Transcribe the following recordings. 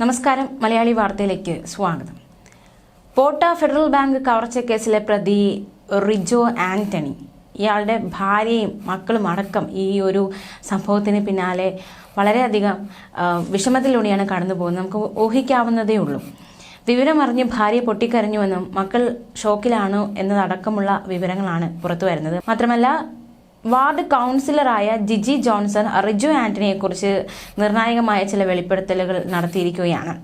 നമസ്കാരം മലയാളി വാർത്തയിലേക്ക് സ്വാഗതം. പോട്ട ഫെഡറൽ ബാങ്ക് കവർച്ച കേസിലെ പ്രതി റിജോ ആന്റണി ഇയാളുടെ ഭാര്യയും മക്കളും അടക്കം ഈ ഒരു സംഭവത്തിന് പിന്നാലെ വളരെയധികം വിഷമത്തിലൂടെയാണ് കടന്നു പോകുന്നത് നമുക്ക് ഊഹിക്കാവുന്നതേ ഉള്ളൂ. വിവരമറിഞ്ഞ് ഭാര്യ പൊട്ടിക്കരഞ്ഞുവെന്നും മക്കൾ ഷോക്കിലാണോ എന്നതടക്കമുള്ള വിവരങ്ങളാണ് പുറത്തു വരുന്നത്. മാത്രമല്ല വാർഡ് കൗൺസിലറായ ജിജി ജോൺസൺ റിജു ആന്റണിയെക്കുറിച്ച് നിർണായകമായ ചില വെളിപ്പെടുത്തലുകൾ നടത്തിയിരിക്കുകയാണ്.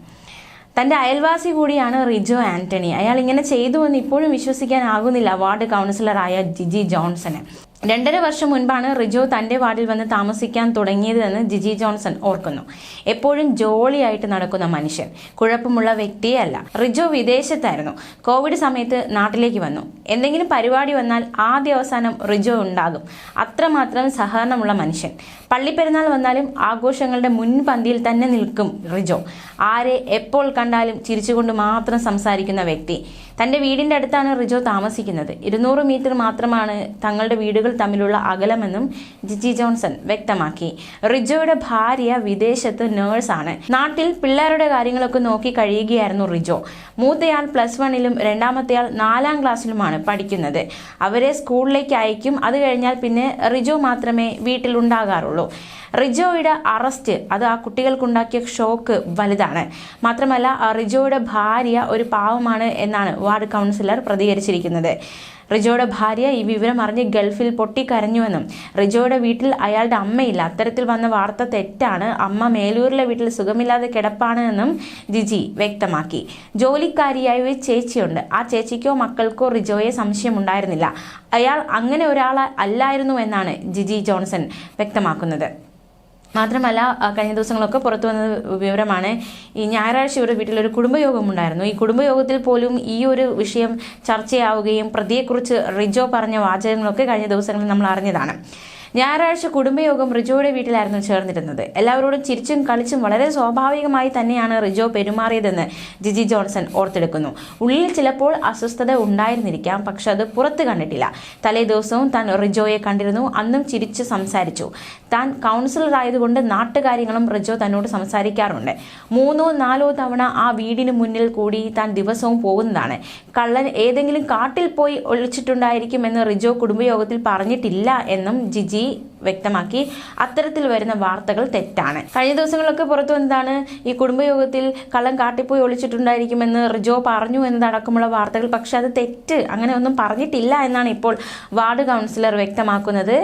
തന്റെ അയൽവാസി കൂടിയാണ് റിജു ആന്റണി. അയാൾ ഇങ്ങനെ ചെയ്തു എന്ന് ഇപ്പോഴും വിശ്വസിക്കാനാകുന്നില്ല വാർഡ് കൗൺസിലറായ ജിജി ജോൺസന്. രണ്ടര വർഷം മുൻപാണ് റിജോ തന്റെ വാർഡിൽ വന്ന് താമസിക്കാൻ തുടങ്ങിയതെന്ന് ജിജി ജോൺസൺ ഓർക്കുന്നു. എപ്പോഴും ജോളിയായിട്ട് നടക്കുന്ന മനുഷ്യൻ. കുഴപ്പമുള്ള വ്യക്തിയല്ല റിജോ വിദേശത്തായിരുന്നു. കോവിഡ് സമയത്ത് നാട്ടിലേക്ക് വന്നു. എന്തെങ്കിലും പരിപാടി വന്നാൽ ആദ്യ അവസാനം റിജോ ഉണ്ടാകും. അത്രമാത്രം സഹകരണമുള്ള മനുഷ്യൻ. പള്ളിപ്പെരുന്നാൾ വന്നാലും ആഘോഷങ്ങളുടെ മുൻപന്തിയിൽ തന്നെ നിൽക്കും റിജോ. ആരെ എപ്പോൾ കണ്ടാലും ചിരിച്ചുകൊണ്ട് മാത്രം സംസാരിക്കുന്ന വ്യക്തി. തന്റെ വീടിന്റെ അടുത്താണ് റിജോ താമസിക്കുന്നത്. ഇരുന്നൂറ് മീറ്റർ മാത്രമാണ് തങ്ങളുടെ വീടുകൾ തമ്മിലുള്ള അകലമെന്നും ജിജി ജോൺസൺ വ്യക്തമാക്കി. റിജോയുടെ ഭാര്യ വിദേശത്ത് നേഴ്സാണ്. നാട്ടിൽ പിള്ളേരുടെ കാര്യങ്ങളൊക്കെ നോക്കി കഴിയുകയായിരുന്നു റിജോ. മൂത്തയാൾ പ്ലസ് വണ്ണിലും രണ്ടാമത്തെയാൾ നാലാം ക്ലാസ്സിലുമാണ് പഠിക്കുന്നത്. അവരെ സ്കൂളിലേക്ക് അയക്കും. അത് കഴിഞ്ഞാൽ പിന്നെ റിജോ മാത്രമേ വീട്ടിലുണ്ടാകാറുള്ളൂ. റിജോയുടെ അറസ്റ്റ് അത് ആ കുട്ടികൾക്കുണ്ടാക്കിയ ഷോക്ക് വലുതാണ്. മാത്രമല്ല റിജോയുടെ ഭാര്യ ഒരു പാവമാണ് എന്നാണ് വാർഡ് കൗൺസിലർ പ്രതികരിച്ചിരിക്കുന്നത്. റിജോയുടെ ഭാര്യ ഈ വിവരം അറിഞ്ഞ് ഗൾഫിൽ പൊട്ടിക്കരഞ്ഞുവെന്നും റിജോയുടെ വീട്ടിൽ അയാളുടെ അമ്മയില്ല. അത്തരത്തിൽ വന്ന വാർത്ത തെറ്റാണ്. അമ്മ മേലൂരിലെ വീട്ടിൽ സുഖമില്ലാതെ കിടപ്പാണ് എന്നും ജിജി വ്യക്തമാക്കി. ജോലിക്കാരിയായ ഒരു ചേച്ചിയുണ്ട്. ആ ചേച്ചിക്കോ മക്കൾക്കോ റിജോയെ സംശയമുണ്ടായിരുന്നില്ല. അയാൾ അങ്ങനെ ഒരാൾ അല്ലായിരുന്നു എന്നാണ് ജിജി ജോൺസൺ വ്യക്തമാക്കുന്നത്. മാത്രമല്ല കഴിഞ്ഞ ദിവസങ്ങളൊക്കെ പുറത്തു വന്ന വിവരമാണ് ഈ ഞായറാഴ്ച ഇവരുടെ വീട്ടിൽ ഒരു കുടുംബയോഗം ഉണ്ടായിരുന്നു. ഈ കുടുംബയോഗത്തിൽ പോലും ഈ ഒരു വിഷയം ചർച്ചയാവുകയും പ്രതിയെക്കുറിച്ച് റിജോ പറഞ്ഞ വാചകങ്ങളൊക്കെ കഴിഞ്ഞ ദിവസങ്ങളിൽ നമ്മൾ അറിഞ്ഞതാണ്. ഞായറാഴ്ച കുടുംബയോഗം റിജോയുടെ വീട്ടിലായിരുന്നു ചേർന്നിരുന്നത്. എല്ലാവരോടും ചിരിച്ചും കളിച്ചും വളരെ സ്വാഭാവികമായി തന്നെയാണ് റിജോ പെരുമാറിയതെന്ന് ജിജി ജോൺസൺ ഓർത്തെടുക്കുന്നു. ഉള്ളിൽ ചിലപ്പോൾ അസ്വസ്ഥത ഉണ്ടായിരുന്നിരിക്കാം പക്ഷെ അത് പുറത്ത് കണ്ടിട്ടില്ല. തലേ ദിവസവും താൻ റിജോയെ കണ്ടിരുന്നു അന്നും ചിരിച്ച് സംസാരിച്ചു. താൻ കൗൺസിലർ ആയതുകൊണ്ട് നാട്ടുകാര്യങ്ങളും റിജോ തന്നോട് സംസാരിക്കാറുണ്ട്. മൂന്നോ നാലോ തവണ ആ വീടിന് മുന്നിൽ കൂടി താൻ ദിവസവും പോകുന്നതാണ്. കള്ളൻ ഏതെങ്കിലും കാട്ടിൽ പോയി ഒളിച്ചിട്ടുണ്ടായിരിക്കുമെന്ന് റിജോ കുടുംബയോഗത്തിൽ പറഞ്ഞിട്ടില്ല എന്നും ജിജി വ്യക്തമാക്കി. അത്തരത്തിൽ വരുന്ന വാർത്തകൾ തെറ്റാണ്. കഴിഞ്ഞ ദിവസങ്ങളിലൊക്കെ പുറത്തു വന്നതാണ്. ഈ കുടുംബയോഗത്തിൽ കള്ളം കാട്ടിപ്പോയി ഒളിച്ചിട്ടുണ്ടായിരിക്കുമെന്ന് റിജോ പറഞ്ഞു എന്നതടക്കമുള്ള വാർത്തകൾ. പക്ഷെ അത് തെറ്റ്. അങ്ങനെ ഒന്നും പറഞ്ഞിട്ടില്ല എന്നാണ് ഇപ്പോൾ വാർഡ് കൗൺസിലർ വ്യക്തമാക്കുന്നത്.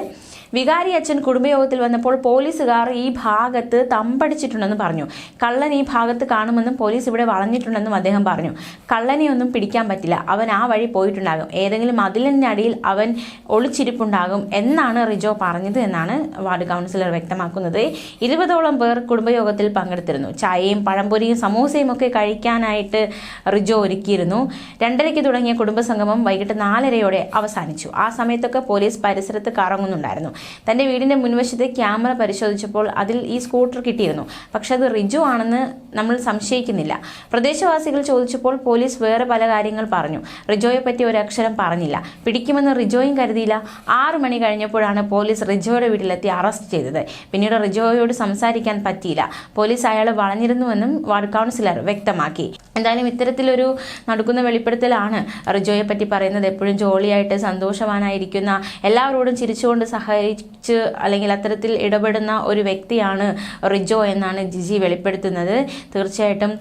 വികാരി അച്ഛൻ കുടുംബയോഗത്തിൽ വന്നപ്പോൾ പോലീസുകാർ ഈ ഭാഗത്ത് തമ്പടിച്ചിട്ടുണ്ടെന്ന് പറഞ്ഞു. കള്ളൻ ഈ ഭാഗത്ത് കാണുമെന്നും പോലീസ് ഇവിടെ വളഞ്ഞിട്ടുണ്ടെന്നും അദ്ദേഹം പറഞ്ഞു. കള്ളനെ ഒന്നും പിടിക്കാൻ പറ്റില്ല. അവൻ ആ വഴി പോയിട്ടുണ്ടാകും. ഏതെങ്കിലും മതിലിനടിയിൽ അവൻ ഒളിച്ചിരിപ്പുണ്ടാകും എന്നാണ് റിജോ പറഞ്ഞത് എന്നാണ് വാർഡ് കൗൺസിലർ വ്യക്തമാക്കുന്നത്. ഇരുപതോളം പേർ കുടുംബയോഗത്തിൽ പങ്കെടുത്തിരുന്നു. ചായയും പഴംപൊരിയും സമൂസയും ഒക്കെ കഴിക്കാനായിട്ട് റിജോ ഒരുക്കിയിരുന്നു. രണ്ടരയ്ക്ക് തുടങ്ങിയ കുടുംബസംഗമം വൈകിട്ട് നാലരയോടെ അവസാനിച്ചു. ആ സമയത്തൊക്കെ പോലീസ് പരിസരത്ത് കറങ്ങുന്നുണ്ടായിരുന്നു. തന്റെ വീടിന്റെ മുൻവശത്തെ ക്യാമറ പരിശോധിച്ചപ്പോൾ അതിൽ ഈ സ്കൂട്ടർ കിട്ടിയിരുന്നു. പക്ഷെ അത് റിജു ആണെന്ന് നമ്മൾ സംശയിക്കുന്നില്ല. പ്രദേശവാസികൾ ചോദിച്ചപ്പോൾ പോലീസ് വേറെ പല കാര്യങ്ങൾ പറഞ്ഞു. റിജോയെ പറ്റി ഒരു അക്ഷരം പറഞ്ഞില്ല. പിടിക്കുമെന്ന് റിജോയും കരുതിയില്ല. ആറു മണി കഴിഞ്ഞപ്പോഴാണ് പോലീസ് റിജോയുടെ വീട്ടിലെത്തി അറസ്റ്റ് ചെയ്തത്. പിന്നീട് റിജോയോട് സംസാരിക്കാൻ പറ്റിയില്ല. പോലീസ് അയാളെ വളഞ്ഞിരുന്നുവെന്നും വാർഡ് കൗൺസിലർ വ്യക്തമാക്കി. എന്തായാലും ഇത്തരത്തിലൊരു നടക്കുന്ന വെളിപ്പെടുത്തലാണ് റിജോയെ പറ്റി പറയുന്നത്. എപ്പോഴും ജോളിയായിട്ട് സന്തോഷവാനായിരിക്കുന്ന എല്ലാവരോടും ചിരിച്ചുകൊണ്ട് സഹകരിച്ച് അല്ലെങ്കിൽ അത്തരത്തിൽ ഇടപെടുന്ന ഒരു വ്യക്തിയാണ് റിജോ എന്നാണ് ജിജി വെളിപ്പെടുത്തുന്നത്. തീർച്ചയായിട്ടും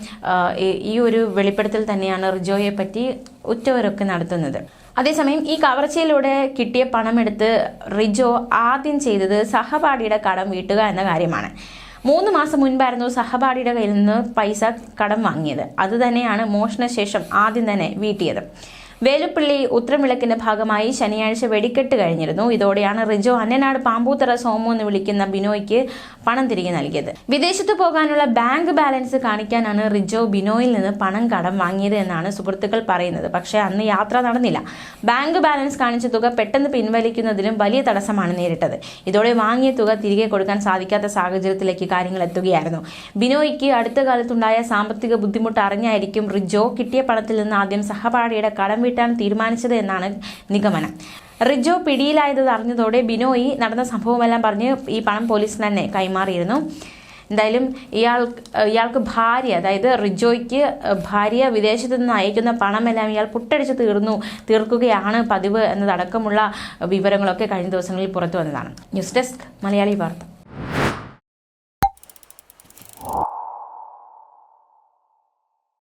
ഈ ഒരു വെളിപ്പെടുത്തൽ തന്നെയാണ് റിജോയെ പറ്റി ഉറ്റവരൊക്കെ നടത്തുന്നത്. അതേസമയം ഈ കവർച്ചയിലൂടെ കിട്ടിയ പണമെടുത്ത് റിജോ ആദ്യം ചെയ്തത് സഹപാഠിയുടെ കടം വീട്ടുക എന്ന കാര്യമാണ്. മൂന്ന് മാസം മുൻപായിരുന്നു സഹപാഠിയുടെ കയ്യിൽ നിന്ന് പൈസ കടം വാങ്ങിയത്. അത് തന്നെയാണ് മോഷണശേഷം ആദ്യം തന്നെ വീട്ടിയത്. വേലുപ്പള്ളി ഉത്രമിളക്കിന്റെ ഭാഗമായി ശനിയാഴ്ച വെടിക്കെട്ട് കഴിഞ്ഞിരുന്നു. ഇതോടെയാണ് റിജോ അന്നനാട് പാമ്പൂത്തറ സോമു എന്ന് വിളിക്കുന്ന ബിനോയ്ക്ക് പണം തിരികെ നൽകിയത്. വിദേശത്ത് പോകാനുള്ള ബാങ്ക് ബാലൻസ് കാണിക്കാനാണ് റിജോ ബിനോയിൽ നിന്ന് പണം കടം വാങ്ങിയത് എന്നാണ് സുഹൃത്തുക്കൾ പറയുന്നത്. പക്ഷേ അന്ന് യാത്ര നടന്നില്ല. ബാങ്ക് ബാലൻസ് കാണിച്ച തുക പെട്ടെന്ന് പിൻവലിക്കുന്നതിലും വലിയ തടസ്സമാണ് നേരിട്ടത്. ഇതോടെ വാങ്ങിയ തുക തിരികെ കൊടുക്കാൻ സാധിക്കാത്ത സാഹചര്യത്തിലേക്ക് കാര്യങ്ങൾ എത്തുകയായിരുന്നു. ബിനോയ്ക്ക് അടുത്ത കാലത്തുണ്ടായ സാമ്പത്തിക ബുദ്ധിമുട്ട് അറിഞ്ഞായിരിക്കും റിജോ കിട്ടിയ പണത്തിൽ നിന്ന് ആദ്യം സഹപാഠിയുടെ കടം വീട്ടാൻ തീരുമാനിച്ചത് എന്നാണ് നിഗമനം. റിജോ പിടിയിലായത് അറിഞ്ഞതോടെ ബിനോയി നടന്ന സംഭവമെല്ലാം പറഞ്ഞ് ഈ പണം പോലീസിന് തന്നെ കൈമാറിയിരുന്നു. എന്തായാലും ഇയാൾ ഇയാൾക്ക് ഭാര്യ അതായത് റിജോയ്ക്ക് ഭാര്യ വിദേശത്ത് നിന്ന് അയക്കുന്ന പണമെല്ലാം ഇയാൾ പുട്ടടിച്ച് തീർന്നു തീർക്കുകയാണ് പതിവ് എന്നതടക്കമുള്ള വിവരങ്ങളൊക്കെ കഴിഞ്ഞ ദിവസങ്ങളിൽ പുറത്തു വന്നതാണ്. ന്യൂസ് ഡെസ്ക് മലയാളി വാർത്ത.